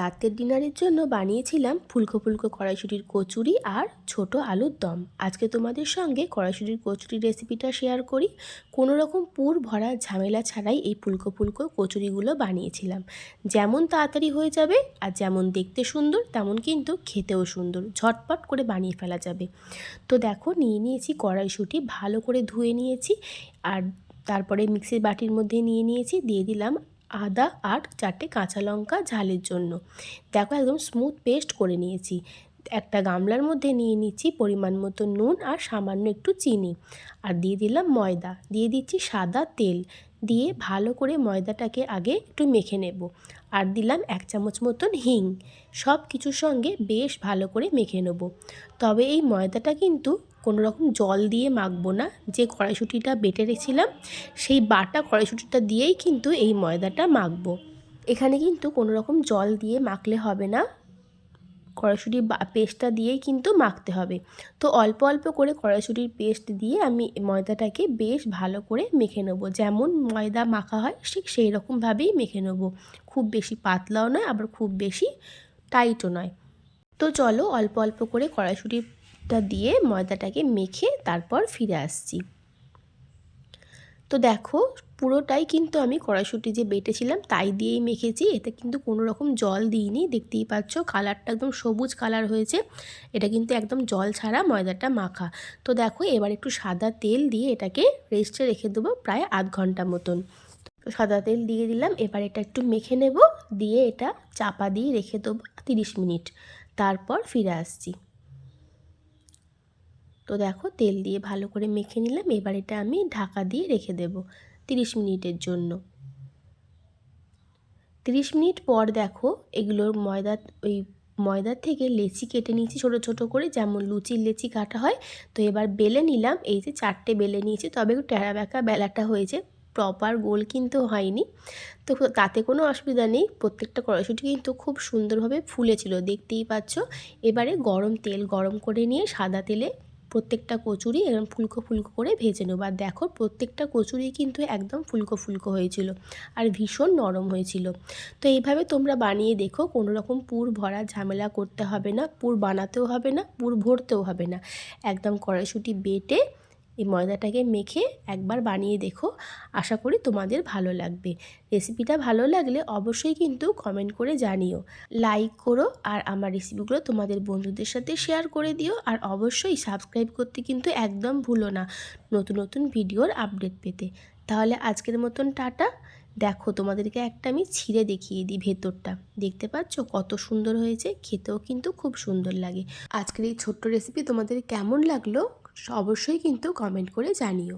রাতের ডিনারের জন্য বানিয়েছিলাম ফুলকো ফুলকো কড়াইশুটির কচুরি আর ছোট আলুর দম। আজকে তোমাদের সঙ্গে কড়াইশুটির কচুরি রেসিপিটা শেয়ার করি। কোনো রকম পুর ভরা ঝামেলা ছাড়াই এই ফুলকো ফুলকো কচুরিগুলো বানিয়েছিলাম। যেমন তাড়াতাড়ি হয়ে যাবে আর যেমন দেখতে সুন্দর, তেমন কিন্তু খেতেও সুন্দর। ঝটপট করে বানিয়ে ফেলা যাবে। তো দেখো, নিয়ে নিয়েছি কড়াইশুটি, ভালো করে ধুয়ে নিয়েছি আর তারপরে মিক্সির বাটির মধ্যে নিয়ে নিয়েছি, দিয়ে দিলাম আদা, আর চারটে কাঁচা লঙ্কা ঝালের জন্য। দেখো একদম স্মুথ পেস্ট করে নিয়েছি। একটা গামলার মধ্যে নিয়ে নিচ্ছি পরিমাণ মতো নুন আর সামান্য একটু চিনি। আর দিয়ে দিলাম ময়দা। দিয়ে দিচ্ছি সাদা তেল। দিয়ে ভালো করে ময়দাটাকে আগে একটু মেখে নেব। আর দিলাম এক চামচ মতন হিং। সব কিছুর সঙ্গে বেশ ভালো করে মেখে নেব। তবে এই ময়দাটা কিন্তু কোনো রকম জল দিয়ে মাখবো না। যে কড়াইশুঁটিটা বেটে রেখেছিলাম, সেই বাটা কড়াইশুঁটিটা দিয়েই কিন্তু এই ময়দাটা মাখবো। এখানে কিন্তু কোনো রকম জল দিয়ে মাখলে হবে না। কড়াইশুঁটির পেস্টটা দিয়েই কিন্তু মাখতে হবে। তো অল্প অল্প করে কড়াইশুঁটির পেস্ট দিয়ে আমি ময়দাটাকে বেশ ভালো করে মেখে নেব। যেমন ময়দা মাখা হয়, ঠিক সেই রকমভাবেই মেখে নেব। খুব বেশি পাতলাও নয়, আবার খুব বেশি টাইটও নয়। তো চলো অল্প অল্প করে কড়াইশুঁটিটা দিয়ে ময়দাটাকে মেখে তারপর ফিরে আসছি। তো দেখো, পুরোটাই কিন্তু আমি কড়াইশুঁটি যে বেটেছিলাম তাই দিয়েই মেখেছি। এতে কিন্তু কোনো রকম জল দিইনি। দেখতেই পাচ্ছ, কালারটা একদম সবুজ কালার হয়েছে। এটা কিন্তু একদম জল ছাড়া ময়দাটা মাখা। তো দেখো, এবার একটু সাদা তেল দিয়ে এটাকে রেস্টে রেখে দেবো প্রায় আধ ঘণ্টা মতন। তো সাদা তেল দিয়ে দিলাম, এবার এটা একটু মেখে নেব। দিয়ে এটা চাপা দিয়ে রেখে দেবো তিরিশ মিনিট। তারপর ফিরে আসছি। তো দেখো তেল দিয়ে ভালো করে মেখে নিলাম। এবার এটা আমি ঢাকা দিয়ে রেখে দেব তিরিশ মিনিটের জন্য। তিরিশ মিনিট পর দেখো এগুলোর ময়দা, ওই ময়দার থেকে লেচি কেটে নিয়েছি ছোটো ছোটো করে, যেমন লুচির লেচি কাটা হয়। তো এবার বেলে নিলাম, এই যে চারটে বেলে নিয়েছি, তবে একটু টেরা ব্যাকা বেলাটা হয়েছে প্রপার গোল কিন্তু হয়নি। তো তাতে কোনো অসুবিধা নেই, প্রত্যেকটা কড়াইশুটি কিন্তু খুব সুন্দরভাবে ফুলেছিল, দেখতেই পাচ্ছ। এবারে গরম তেল গরম করে নিয়ে সাদা তেলে প্রত্যেকটা কচুরি এরকম ফুলকো ফুলকো করে ভেজে নেব। আর দেখো, প্রত্যেকটা কচুরি কিন্তু একদম ফুলকো ফুলকো হয়েছিল আর ভীষণ নরম হয়েছিল। তো এইভাবে তোমরা বানিয়ে দেখো, কোনো রকম পুর ভরা ঝামেলা করতে হবে না, পুর বানাতেও হবে না, পুর ভরতেও হবে না। একদম কড়াইশুটি বেটে এই ময়দাটাকে মেখে একবার বানিয়ে দেখো। আশা করি তোমাদের ভালো লাগবে। রেসিপিটা ভালো লাগলে অবশ্যই কিন্তু কমেন্ট করে জানিও। লাইক করো আর আমার রেসিপিগুলো তোমাদের বন্ধুদের সাথে শেয়ার করে দিও। আর অবশ্যই সাবস্ক্রাইব করতে কিন্তু একদম ভুলো না নতুন নতুন ভিডিওর আপডেট পেতে। তাহলে আজকের মতন টাটা। দেখো তোমাদেরকে একটা আমি ছিঁড়ে দেখিয়ে দিই ভেতরটা। দেখতে পাচ্ছ কত সুন্দর হয়েছে? খেতেও কিন্তু খুব সুন্দর লাগে। আজকের এই ছোট্ট রেসিপি তোমাদের কেমন লাগল? অবশ্যই কিন্তু কমেন্ট করে জানিও।